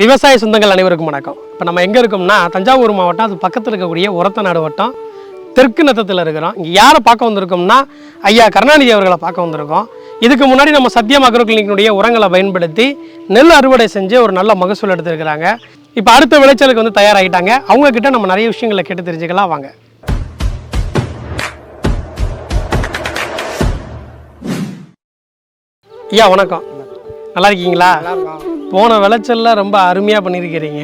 விவசாய சொந்தங்கள் அனைவருக்கும் வணக்கம். இப்போ நம்ம எங்கே இருக்கோம்னா தஞ்சாவூர் மாவட்டம் அது பக்கத்தில் இருக்கக்கூடிய உரத்தநாடு வட்டம் தெற்கு நத்தத்தில் இருக்கிறோம். இங்கே யாரை பார்க்க வந்திருக்கோம்னா ஐயா கருணாநிதி அவர்களை பார்க்க வந்திருக்கோம். இதுக்கு முன்னாடி நம்ம சத்யம் அக்ரோ கிளினிக்கினுடைய உரங்களை பயன்படுத்தி நெல் அறுவடை செஞ்சு ஒரு நல்ல மகசூல் எடுத்திருக்கிறாங்க. இப்போ அடுத்த விளைச்சலுக்கு வந்து தயாராகிட்டாங்க அவங்கக்கிட்ட நம்ம நிறைய விஷயங்களை கேட்டு தெரிஞ்சுக்கலாம். வாங்க. ஐயா வணக்கம். நல்லா இருக்கீங்களா? போன விளைச்சல்ல ரொம்ப அருமையாக பண்ணியிருக்கிறீங்க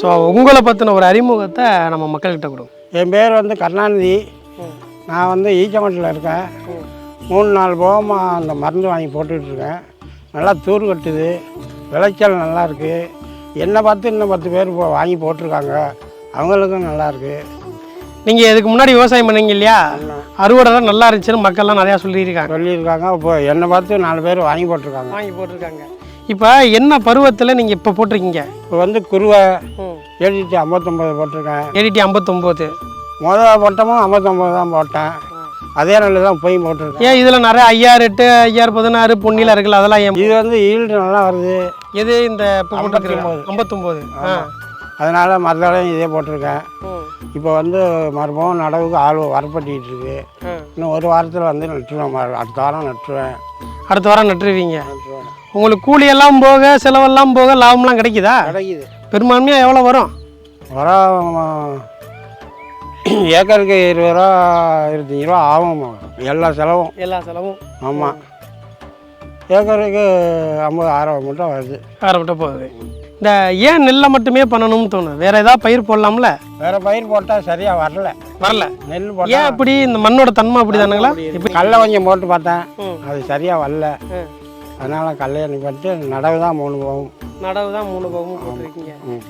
ஸோ உங்களை பற்றின ஒரு அறிமுகத்தை நம்ம மக்கள்கிட்ட கொடுங்க. என் பேர் வந்து கருணாநிதி. நான் வந்து ஈச்சமட்டில் இருக்கேன். மூணு நாலு போகமாக அந்த மருந்து வாங்கி போட்டுக்கிட்டு இருக்கேன். நல்லா தூர் கட்டுது. விளைச்சல் நல்லா இருக்கு. என்னை பார்த்து இன்னும் பத்து பேர் இப்போ வாங்கி போட்டிருக்காங்க. அவங்களுக்கும் நல்லா இருக்கு. நீங்கள் இதுக்கு முன்னாடி விவசாயம் பண்ணீங்க இல்லையா? அறுவடைலாம் நல்லா இருந்துச்சுன்னு மக்கள்லாம் நிறையா சொல்லியிருக்காங்க. சொல்லியிருக்காங்க. இப்போ என்னை பார்த்து நாலு பேர் வாங்கி போட்டிருக்காங்க. வாங்கி போட்டிருக்காங்க. இப்போ என்ன பருவத்தில் நீங்கள் இப்போ போட்டிருக்கீங்க? இப்போ வந்து குருவை எழுதிட்டு ஐம்பத்தொம்பது போட்டிருக்கேன். ஏடிடி ஐம்பத்தொம்போது. முதல் போட்டமும் ஐம்பத்தொம்பது தான் போட்டேன். அதே நல்ல தான் போய் போட்டிருக்கேன். ஏன் இதில் நிறைய ஐயாயிரம் எட்டு ஐயாயிரம் பதினாறு பொன்னிலாம் இருக்குல்ல அதெல்லாம் ஏன் இது வந்து ஈல்டு நல்லா வருது. எது இந்த ஐம்பத்தொம்போது. அதனால் மறுதடையும் இதே போட்டிருக்கேன். இப்போ வந்து மறுபடியும் நடவுக்கு ஆள் வரப்பட்டிகிட்டு இருக்கு. இன்னும் ஒரு வாரத்தில் வந்து நட்டுருவேன் அடுத்த வாரம் நட்டுருவேன். அடுத்த வாரம் நட்டுருவீங்க. உங்களுக்கு கூலியெல்லாம் போக செலவெல்லாம் போக லாபம்லாம் கிடைக்குதா? கிடைக்குது. பெரும்பான்மையாக எவ்வளோ வரும்? உரம் ஏக்கருக்கு இருபது ரூபா இருபத்தஞ்சி ரூபா ஆகும் எல்லா செலவும். எல்லா செலவும். ஆமாம் ஏக்கருக்கு ஐம்பது ஆயிரம் மட்டும் வருது. ஆரம்பிட்ட போகுது. இந்த ஏன் நெல்லை மட்டுமே பண்ணணும்னு தோணுது? வேற ஏதாவது பயிர் போடலாம்ல? வேறு பயிர் போட்டால் சரியாக வரல. வரல. நெல் ஏன் போட்டால் அப்படி இந்த மண்ணோட தன்மை அப்படி தானுங்களா இப்போ கடலை கொஞ்சம் போட்டு பார்த்தேன். அது சரியாக வரல. அதனால் கடலையை நிப்பாட்டு நடவு தான் மூணு போகும். நடவு தான் மூணு பக்கமும் போட்டிருக்கீங்க. ம்.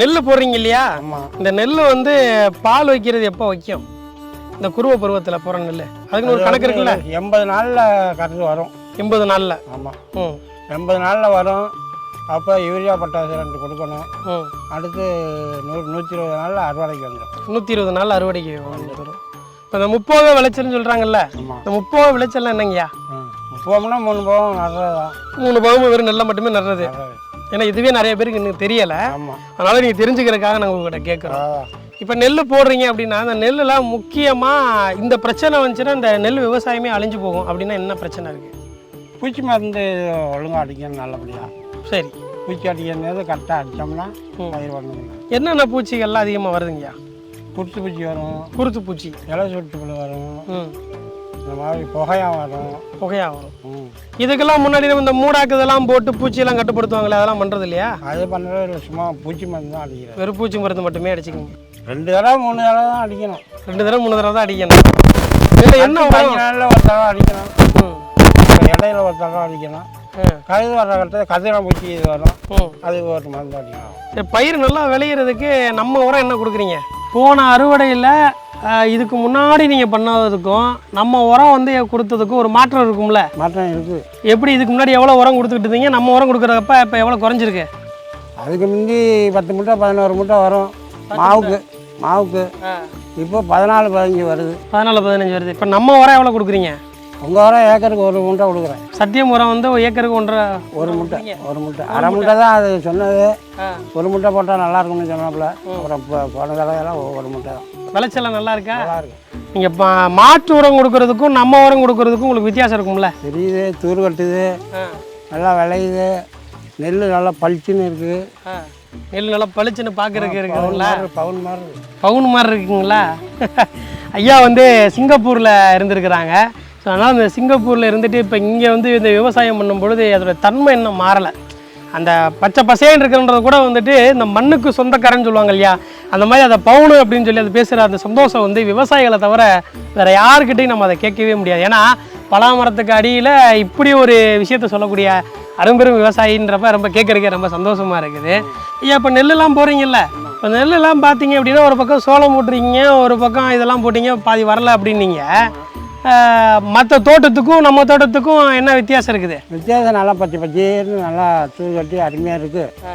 நெல் போடுறீங்க இல்லையா? ஆமாம் இந்த நெல் வந்து பால் வைக்கிறது எப்போ வைக்கும்? இந்த குருவ பருவத்தில் போகிற நெல் அதுக்குன்னு ஒரு கணக்கு இருக்குல்ல? எண்பது நாளில் கறந்து வரும். எண்பது நாளில். ஆமாம் ம். எண்பது நாளில் வரும். அப்போ யூரியா பட்டாசு ரெண்டு கொடுக்கணும். அடுத்து நூறு நூற்றி இருபது நாளில் அறுவடைக்கு வந்துடும் நூற்றி இருபது நாள் அறுவடைக்கு வந்துடும் இப்போ இந்த முப்போக விளைச்சல்னு சொல்கிறாங்கல்ல இந்த முப்போக விளைச்சல் என்னங்கய்யா? முப்போம்னா மூணு போகம் நடுறது தான் மூணு பகுமும் வெறும் நெல்லை மட்டுமே நடுறது. ஏன்னா இதுவே நிறைய பேருக்கு இன்னும் தெரியலை. அதனால நீங்கள் தெரிஞ்சுக்கிறதுக்காக நாங்கள் உங்கள்கிட்ட கேட்குறோம் இப்போ நெல் போடுறீங்க அப்படின்னா அந்த நெல்லுலாம் முக்கியமாக இந்த பிரச்சனை வந்துச்சுன்னா இந்த நெல் விவசாயமே அழிஞ்சு போகும். அப்படின்னா என்ன பிரச்சனை இருக்குது பூச்சி மருந்து ஒழுங்காக அடிக்கணும் நல்லபடியாக சரி. பூச்சி அடிக்கிறது கரெக்டாக அடித்தோம்னா பயிர் வந்துடும் என்னென்ன பூச்சிகள்லாம் அதிகமாக வருதுங்கய்யா? குருத்து பூச்சி வரும். குருத்து பூச்சி. இலை சுட்டுப்புழு வரும். இந்த மாதிரி புகையாக வரும். புகையாக வரும். ம். இதுக்கெல்லாம் முன்னாடி நம்ம இந்த மூடாக்கு இதெல்லாம் போட்டு பூச்சியெல்லாம் கட்டுப்படுத்துவாங்களே அதெல்லாம் பண்ணுறது இல்லையா அது பண்ணுறது இல்லை சும்மா பூச்சி மருந்து தான் அடிக்கிறது வெறும் பூச்சி மருந்து மட்டுமே அடிச்சுக்கோங்க. ரெண்டு தடவை மூணு தடவை தான் அடிக்கணும். ரெண்டு தடவை மூணு தடவை தான் அடிக்கணும். இதில் என்ன நாளில் ஒரு தடவை அடிக்கணும். ம். இடையில ஒரு தடவை அடிக்கணும். ம், கழுது வர்ற கட்டத்தில் கதிரை பூச்சி இது வரும். ம். அதுக்கு ஒரு மருந்து அடிக்கணும். சரி பயிர் நல்லா விளையிறதுக்கு நம்ம உரம் என்ன கொடுக்குறீங்க? போன அறுவடையில் இதுக்கு முன்னாடி நீங்கள் பண்ணதுக்கும் நம்ம உரம் வந்து கொடுத்ததுக்கும் ஒரு மாற்றம் இருக்கும்ல? மாற்றம் இருக்குது எப்படி இதுக்கு முன்னாடி எவ்வளோ உரம் கொடுத்துக்கிட்டு இருந்தீங்க? நம்ம உரம் கொடுக்குறப்ப இப்போ எவ்வளோ குறைஞ்சிருக்கு? அதுக்கு முந்தி பத்து மூட்டை பதினோரு மூட்டை வரும். மாவுக்கு மாவுக்கு. இப்போ பதினாலு பதினஞ்சு வருது. பதினாலு பதினஞ்சு வருது. இப்போ நம்ம உரம் எவ்வளோ கொடுக்குறீங்க? உங்கள் ஏக்கருக்கு ஒரு மூட்டை கொடுக்குறேன். சத்தியம் உரம் வந்து ஒரு ஏக்கருக்கு ஒன்றரை ஒரு மூட்டை ஒரு மூட்டை. அரை மூட்டை. தான் அது சொன்னது. ஒரு மூட்டை போட்டால் நல்லா இருக்கும்னு சொன்னாப்புல. அப்புறம் போன தடவையெல்லாம் ஒரு மூட்டை தான். விளைச்சலாம் நல்லா இருக்கா? நல்லா இருக்கு. நீங்கள் இப்போ மாட்டு உரம் கொடுக்கறதுக்கும் நம்ம உரம் கொடுக்கறதுக்கும் உங்களுக்கு வித்தியாசம் இருக்கும்ல? தெரியுது தூர் கட்டுது. நல்லா விளையுது. நெல் நல்லா பளிச்சுன்னு இருக்குது நெல் நல்லா பளிச்சுன்னு பார்க்கறதுக்கு இருக்குதுங்களா? பவுன் மாதிரி. பவுன் மாதிரி இருக்குங்களா? ஐயா வந்து சிங்கப்பூரில் இருந்திருக்கிறாங்க. ஸோ அதனால் இந்த சிங்கப்பூரில் இருந்துட்டு இப்போ இங்கே வந்து இந்த விவசாயம் பண்ணும் பொழுது அதோட தன்மை இன்னும் மாறலை. அந்த பச்சை பசேன்னு இருக்குன்றது கூட வந்துட்டு இந்த மண்ணுக்கு சொந்தக்காரன்னு சொல்லுவாங்க இல்லையா? அந்த மாதிரி அதை பவுனு அப்படின்னு சொல்லி அது பேசுகிற அந்த சந்தோஷம் வந்து விவசாயிகளை தவிர வேறு யாருக்கிட்டையும் நம்ம அதை கேட்கவே முடியாது. ஏன்னா பலாமரத்துக்கு அடியில் இப்படி ஒரு விஷயத்த சொல்லக்கூடிய அரும்பெரும் விவசாயின்றப்ப ரொம்ப கேட்குறக்கே ரொம்ப சந்தோஷமாக இருக்குது. ஐயா இப்போ நெல்லுலாம் போகிறீங்கல்ல இப்போ நெல்லுலாம் பார்த்தீங்க அப்படின்னா ஒரு பக்கம் சோளம் போட்டுருக்கீங்க ஒரு பக்கம் இதெல்லாம் போட்டீங்க பாதி வரல அப்படின்னீங்க. மற்ற தோட்டத்துக்கும் நம்ம தோட்டத்துக்கும் என்ன வித்தியாசம் இருக்குது? வித்தியாசம் நல்லா பச்சை பச்சேர்னு நல்லா தூர் கட்டி அருமையாக இருக்குது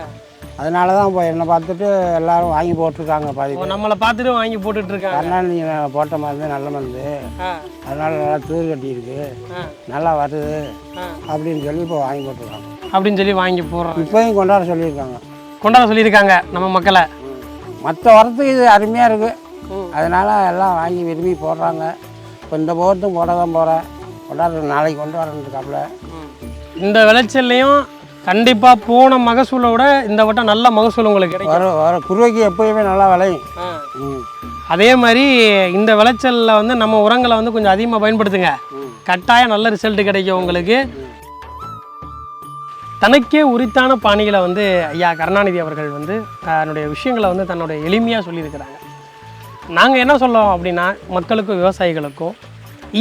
அதனால தான் இப்போ என்னை பார்த்துட்டு எல்லாரும் வாங்கி போட்டிருக்காங்க பாதி. நம்மளை பார்த்துட்டு வாங்கி போட்டுட்டு இருக்காங்க கருணாநிதி போட்ட மருந்து நல்ல மருந்து. அதனால நல்லா தூர் கட்டி இருக்கு. ஆ, நல்லா வருது. அப்படின்னு சொல்லி இப்போ வாங்கி போட்டிருக்காங்க. அப்படின்னு சொல்லி வாங்கி போடுறோம் இப்போயும் கொண்டாட சொல்லியிருக்காங்க. கொண்டாட சொல்லியிருக்காங்க நம்ம மக்களை. மற்ற வரத்துக்கு இது அருமையாக இருக்குது அதனால் எல்லாம் வாங்கி விரும்பி போடுறாங்க. இப்போ இந்த போகத்தும் போட தான் போகிறேன் கொண்டாடுற நாளைக்கு கொண்டு வரேன்ருக்காப்புல இந்த விளைச்சல்லையும் கண்டிப்பாக போன மகசூலை விட இந்த வட்டம் நல்ல மகசூல் உங்களுக்கு கிடைக்கும். வர குருவைக்கு எப்போயுமே நல்லா விளையும். அதே மாதிரி இந்த விளைச்சலில் வந்து நம்ம உரங்களை வந்து கொஞ்சம் அதிகமாக பயன்படுத்துங்க. கட்டாயம் நல்ல ரிசல்ட் கிடைக்கும் உங்களுக்கு. தனக்கே உரித்தான பாணிகளை வந்து ஐயா கருணாநிதி அவர்கள் வந்து தன்னுடைய விஷயங்களை வந்து தன்னுடைய எளிமையாக சொல்லியிருக்கிறாங்க. நாங்கள் என்ன சொல்லுவோம் அப்படின்னா மக்களுக்கும் விவசாயிகளுக்கும்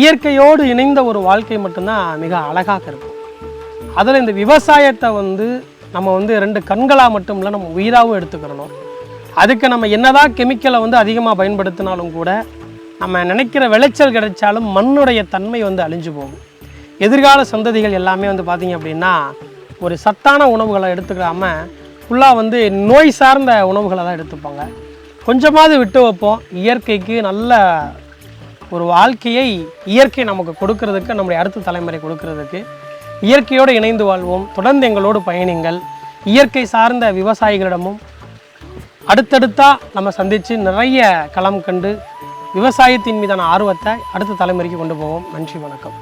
இயற்கையோடு இணைந்த ஒரு வாழ்க்கை மட்டும்தான் மிக அழகாக இருக்கும். அதில் இந்த விவசாயத்தை வந்து நம்ம வந்து ரெண்டு கண்களாக மட்டும் இல்லை நம்ம உயிராகவும் எடுத்துக்கிறணும். அதுக்கு நம்ம என்னதான் கெமிக்கலை வந்து அதிகமாக பயன்படுத்தினாலும் கூட நம்ம நினைக்கிற விளைச்சல் கிடைச்சாலும் மண்ணுடைய தன்மை வந்து அழிஞ்சு போகும். எதிர்கால சந்ததிகள் எல்லாமே வந்து பார்த்திங்க அப்படின்னா ஒரு சத்தான உணவுகளை எடுத்துக்காமல் ஃபுல்லாக வந்து நோய் சார்ந்த உணவுகளை தான் எடுத்துப்பாங்க. கொஞ்சமாவது விட்டு வைப்போம். இயற்கைக்கு நல்ல ஒரு வாழ்க்கையை இயற்கை நமக்கு கொடுக்கறதுக்கு நம்முடைய அடுத்த தலைமுறை கொடுக்கறதுக்கு இயற்கையோடு இணைந்து வாழ்வோம். தொடர்ந்து எங்களோடு பயணிங்கள். இயற்கை சார்ந்த விவசாயிகளிடமும் அடுத்தடுத்தாக நம்ம சந்தித்து நிறைய களம் கண்டு விவசாயத்தின் மீதான ஆர்வத்தை அடுத்த தலைமுறைக்கு கொண்டு போவோம். நன்றி வணக்கம்.